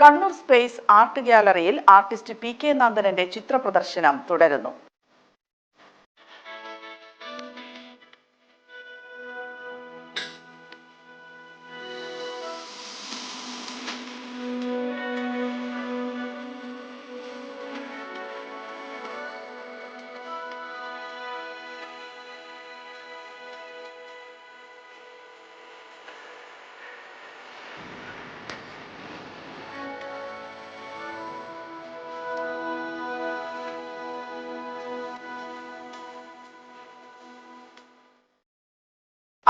Kannur space art ഗ്യാലറിയിൽ artist P K നന്ദനന്റെ ചിത്രപ്രദർശനം തുടരുന്നു.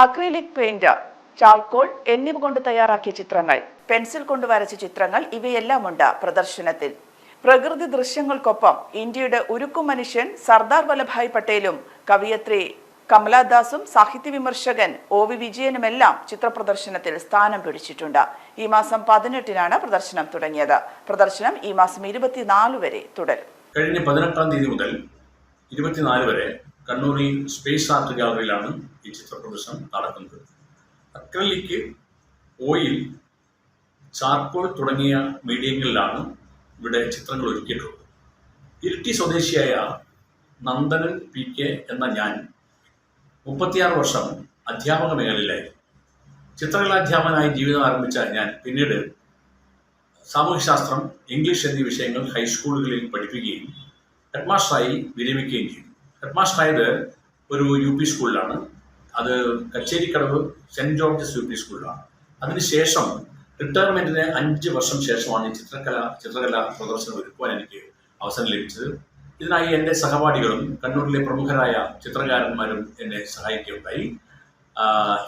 അക്രിലിക് പെയിന്റ് ചാൾക്കോൾ എന്നിവ കൊണ്ട് തയ്യാറാക്കിയ ചിത്രങ്ങൾ പെൻസിൽ കൊണ്ട് വരച്ച ചിത്രങ്ങൾ ഇവയെല്ലാം ഉണ്ട് പ്രദർശനത്തിൽ. പ്രകൃതി ദൃശ്യങ്ങൾക്കൊപ്പം ഇന്ത്യയുടെ ഉരുക്കു മനുഷ്യൻ സർദാർ വല്ലഭായ് പട്ടേലും കവിയത്രി കമലാദാസും സാഹിത്യ വിമർശകൻ ഒ വി വിജയനുമെല്ലാം ചിത്രപ്രദർശനത്തിൽ സ്ഥാനം പിടിച്ചിട്ടുണ്ട്. ഈ മാസം പതിനെട്ടിനാണ് പ്രദർശനം തുടങ്ങിയത്. പ്രദർശനം ഈ മാസം ഇരുപത്തിനാല് വരെ തുടരും. കഴിഞ്ഞ പതിനെട്ടാം തീയതി മുതൽ ഇരുപത്തിനാല് വരെ കണ്ണൂരിൽ സ്പേസ് ആർട്ട് ഗാലറിയിലാണ് ഈ ചിത്ര പ്രദർശനം നടക്കുന്നത്. അക്രലിക്ക് ഓയിൽ ചാർക്കോൾ തുടങ്ങിയ മീഡിയങ്ങളിലാണ് ഇവിടെ ചിത്രങ്ങൾ ഒരുക്കിയിട്ടുള്ളത്. ഇരിട്ടി സ്വദേശിയായ നന്ദനൻ പി കെ എന്ന ഞാൻ മുപ്പത്തിയാറ് വർഷം അധ്യാപക മേഖലയിലായിരുന്നു. ചിത്രകലാധ്യാപകനായി ജീവിതം ആരംഭിച്ച ഞാൻ പിന്നീട് സാമൂഹ്യശാസ്ത്രം ഇംഗ്ലീഷ് എന്നീ വിഷയങ്ങൾ ഹൈസ്കൂളുകളിൽ പഠിപ്പിക്കുകയും ഹെഡ്മാസ്റ്ററായി വിരമിക്കുകയും ചെയ്തു. ഹെഡ്മാസ്റ്ററായത് ഒരു യു പി സ്കൂളിലാണ്. അത് Kacherikkadavu Saint George's U P സ്കൂളിലാണ്. അതിനുശേഷം റിട്ടയർമെന്റിന് അഞ്ച് വർഷം ശേഷമാണ് ഈ ചിത്രകല ചിത്രകല പ്രദർശനം ഒരുക്കുവാൻ എനിക്ക് അവസരം ലഭിച്ചത്. ഇതിനായി എന്റെ സഹപാഠികളും കണ്ണൂരിലെ പ്രമുഖരായ ചിത്രകാരന്മാരും എന്നെ സഹായിക്കുകയുണ്ടായി.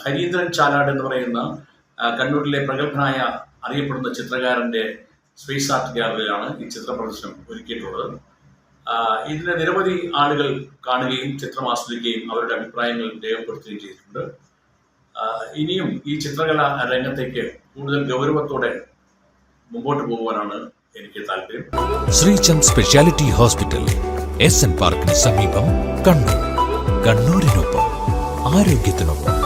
ഹരീന്ദ്രൻ ചാലാട് എന്ന് പറയുന്ന കണ്ണൂരിലെ പ്രഗത്ഭനായ അറിയപ്പെടുന്ന ചിത്രകാരന്റെ സ്പേസ് ആർട്ട് ഗ്യാലറിയിലാണ് ഈ ചിത്ര പ്രദർശനം ഒരുക്കിയിട്ടുള്ളത്. ഇതിനെ നിരവധി ആളുകൾ കാണുകയും ചിത്രം ആസ്വദിക്കുകയും അവരുടെ അഭിപ്രായങ്ങൾ രേഖപ്പെടുത്തുകയും ചെയ്തിട്ടുണ്ട്. ഇനിയും ഈ ചിത്രകലാ രംഗത്തേക്ക് കൂടുതൽ ഗൗരവത്തോടെ മുമ്പോട്ട് പോകുവാനാണ് എനിക്ക് താല്പര്യം. Sreechand speciality hospital S N പാർക്കിന് സമീപം കണ്ണൂർ. കണ്ണൂരിനൊപ്പം ആരോഗ്യത്തിനൊപ്പം.